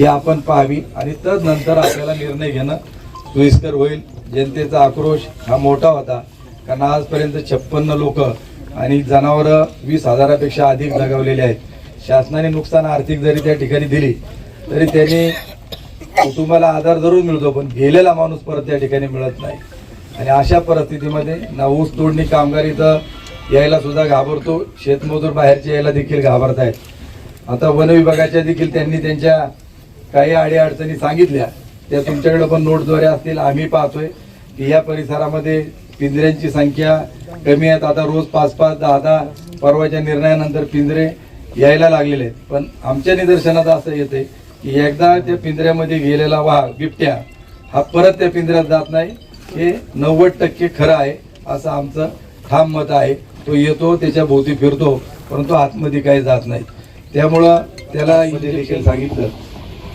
ही आपण पाहावी आणि तदनंतर आपल्याला निर्णय घेणं सोयीस्कर होईल. जनतेचा आक्रोश हा मोठा होता. कारण आजपर्यंत छप्पन्न लोक आणि जनावरं वीस हजारापेक्षा अधिक जगवलेले आहेत. शासनाने नुकसान आर्थिक जरी त्या ठिकाणी दिली तरी त्यांनी कुटुंबाला आधार जरूर मिळतो पण गेलेला माणूस परत त्या ठिकाणी मिळत नाही. आणि अशा परिस्थितीमध्ये ना ऊस तोडणी कामगार इथं यायला सुद्धा घाबरतो. शेतमजूर बाहेरचे यायला देखील घाबरत आहेत आता वन विभागाच्या देखील त्यांनी त्यांच्या काही अडीअडचणी सांगितल्या त्या तुमच्याकडे पण नोटद्वारे असतील. आम्ही पाहतोय की या परिसरामध्ये पिंजऱ्यांची संख्या कमी आहेत. आता रोज पाच पाच दहा दहा परवाच्या निर्णयानंतर पिंजरे यायला लागलेले आहेत. पण आमच्या निदर्शनात असं येते की एकदा त्या पिंजऱ्यामध्ये गेलेला वाघ बिबट्या हा परत त्या पिंजऱ्यात जात नाही. हे नव्वद टक्के खरं आहे असं आमचं ठाम मत आहे. तो येतो त्याच्या भोवती फिरतो परंतु आतमध्ये काही जात नाही. त्यामुळं त्याला देखील सांगितलं.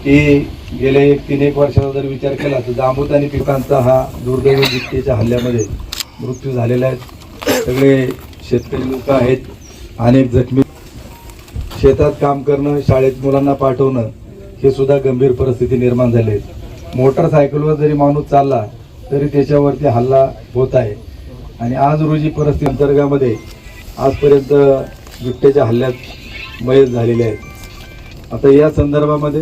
की गेले एक तीन एक वर्षाचा जर विचार केला तर जांबूत आणि पिकांचा हा दुर्दैवी बिबटेच्या हल्ल्यामध्ये मृत्यू झालेला आहे. सगळे शेतकरी लोक आहेत. अनेक जखमी शेतात काम करणं शाळेत मुलांना पाठवणं हे सुद्धा गंभीर परिस्थिती निर्माण झाली आहे. मोटरसायकलवर जरी माणूस चालला तरी त्याच्यावरती हल्ला होत आहे. आणि आज रोजी परिस्थिती अंतर्गामध्ये आजपर्यंत बिबट्याच्या हल्ल्यात मयत झालेले आहेत. आता या संदर्भामध्ये